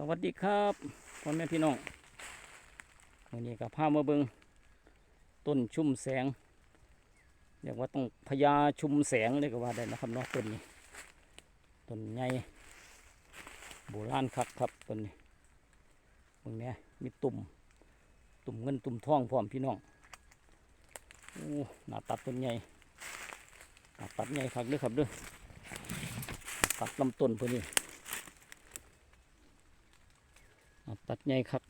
สวัสดีครับพ่อแม่พี่น้องวันนี้กับพามาเบิงต้นชุ่มแสงเรียกว่าต้องพญาชุมแสงเลยก็ว่าได้นะครับเนาะต้นนี้ต้นใหญ่โบราณคักครับต้นนี้ตรงเนี้ยมีตุ่มตุ่มเงินตุ่มทองพร้อมพี่น้องโอ้หน้าตัดต้นใหญ่หน้าตัดใหญ่คักด้อครับด้อตัดลำต้นพื่อนี่ เอา ตัดใหญ่ครับ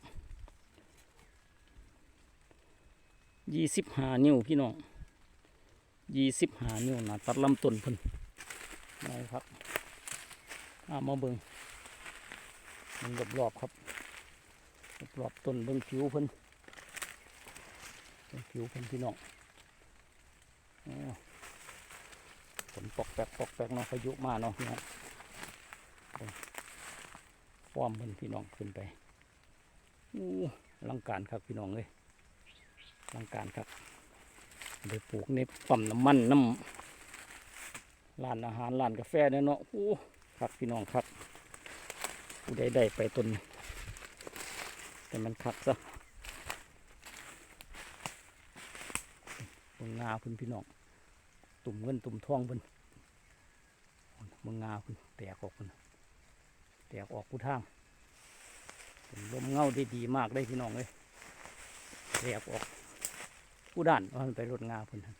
ยี่สิบหานิ้วพี่น้องยี่สิบหานิ้วนะตัดลำต้นพิ่นนี่ครับอามาเบิงมันรอบๆครับรอบๆต้นเบิงผิวพิ่นเบิงผิวพิ่นพี่น้องฝนปอกแปกปอกแปกเนาะพายุมาเนาะพี่น้องฟ้อมเพิ่นพี่น้องขึ้นไป อู้ลังการครับพี่น้องเลยลังการครับไปปลูกในปั๊มน้ำมันน้ำร้านอาหารร้านกาแฟเนี่ยเนาะอู้ครับพี่น้องครับผู้ใดได้ไปต้นแต่มันคักซะมึงงาพุ่นพี่น้อง ตุ่มเงินตุ่มทองพุ่นมึงงาพุ่นแตกออกพุ่นแตกออกผู้ทาง เป็นลมเงาได้ดีมากเลยพี่น้องเลยแตกออกผู้ด้านว่ามันไปรดงาพิ่นหั่น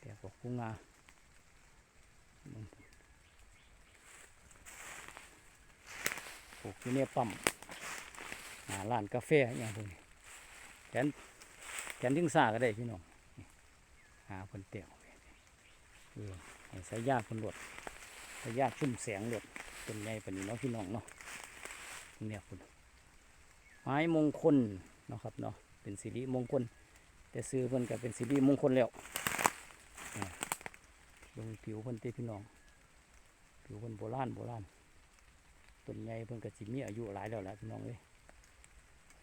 แตกออกผู้งาปลูกที่เนี่ยปั๊มหาร้านกาแฟอย่างพวกนี้แขนแขนทิ้งซาก็ได้พี่น้องหาเพิ่นเตียวเออให้สายาเพิ่นหลดสายยาชุ่มแสงหลดเป็นไงปานนี้เนาะพี่น้องเนาะ เนี่ยคุณไม้มงคลเนาะครับเนาะเป็นสิริมงคล แต่ซื้อเพิ่นก็เป็นสิริมงคลแล้วลงผิวเพิ่นเต้พี่น้องผิวเพิ่นโบราณโบราณต้นใหญ่เพิ่นก็สิมีอายุหลายแล้วแหละพี่น้องเอ้ย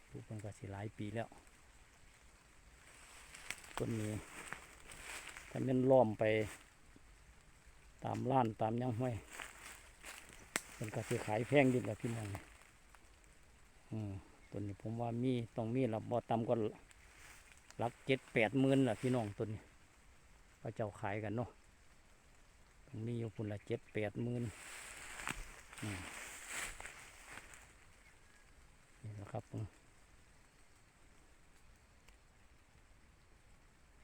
ปลูกเพิ่นก็สิหลายปีแล้วต้นนี้ถ้ามันล้อมไปตามร้านตามยังห้วยมันก็สิขายแพงดิแหละพี่น้องอืม ตัวนี้ผมว่ามีต้องมีละบ่ต่ำก็หลักเจ็ดแปดหมื่นละพี่น้องตัวนี้พระเจ้าขายกันเนาะต้องมีอยู่พุ่นละเจ็ดแปดหมื่นนี่แหละครับผม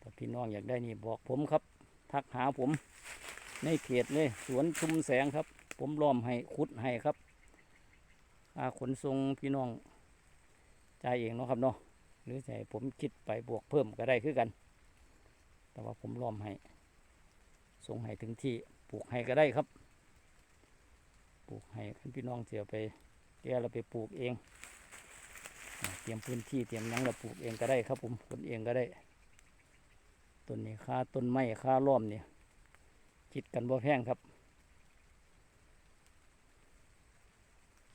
ถ้าพี่น้องอยากได้นี่บอกผมครับ ทักหาผม ในเขตเลยสวนชุมแสงครับ ผมล้อมให้ขุดให้ครับ อาขนส่งพี่น้องจ่ายเองเนาะครับเนาะหรือจะให้ผมคิดไปบวกเพิ่มก็ได้คือกัน แต่ว่าผมล้อมให้ส่งให้ถึงที่ปลูกให้ก็ได้ครับ ปลูกให้คันพี่น้องเสียไปแกเราไปปลูกเอง เตรียมพื้นที่เตรียมหยังเราปลูกเองก็ได้ครับ ผมคนเองก็ได้ต้นนี้ค่าต้นไม้ค่าล้อมเนี่ยคิดกันบ่แพงครับ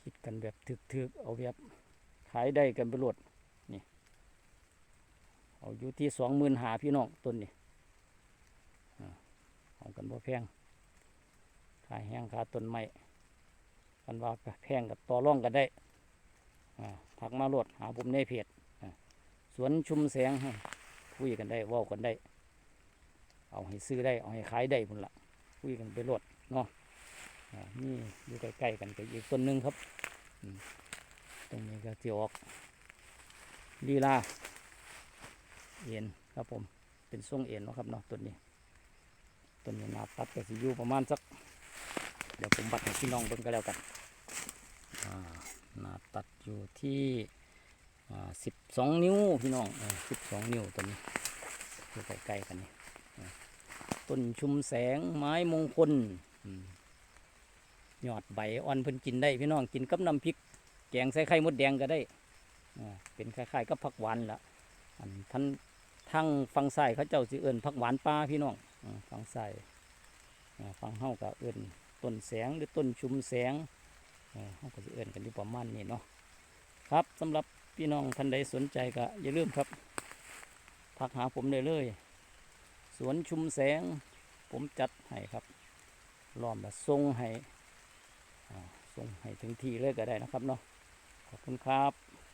คิด กันแบบถึกๆ เอาแบบขายได้กันไปโหลดนี่ เอาอยู่ที่สองหมื่นหาพี่น้องต้นนี่เอากันบ่แพงขายแห้งขาต้นไม้กันว่าแพงกับต่อร่องกันได้อ่าทักมาโหลดหาผมในเพจอ่าสวนชุมแสงคุยกันได้ว้ากันได้ เอาให้ซื้อได้ เอาให้ขายได้พุ่นละคุยกันไปโหลดเนาะอ่านี่อยู่ใกล้ๆกันกับอีกต้นหนึ่งครับ ตรงนี้ก็จะออกลีลาเอ็นครับผมเป็นทรงเอ็นนะครับเนาะต้นนี้ต้นนี้นาตัดก็สิอยู่ประมาณสัก เดี๋ยวผมบัดให้พี่น้องเบิ่งก็แล้วกันนาตัดอยู่ที่สิบสองนิ้วพี่น้องสิบสองนิ้วต้นนี้อยู่ใกล้ๆกันนี่ต้นชุมแสงไม้มงคลอืม ยอดใบอ่อนเพิ่นกินได้ พี่น้องกินกับน้ำพริก แกงใส่ไข่มดแดงก็ได้เป็นคล้ายๆกับผักหวานละอันท่านทั้งฟังใส่เขาเจ้าสิเอิญผักหวานปลาพี่น้องฟังใส่ฟังเฮาก็เอิญต้นแสงหรือต้นชุมแสงเฮาก็สิเอิญกันอยู่ประมาณนี้เนาะครับสำหรับพี่น้องท่านใดสนใจก็อย่าลืมครับทักหาผมได้เลยสวนชุมแสง ผมจัดให้ครับล้อมและทรงให้ ส่งให้ถึงที่เลยก็ได้นะครับเนาะขอบคุณครับ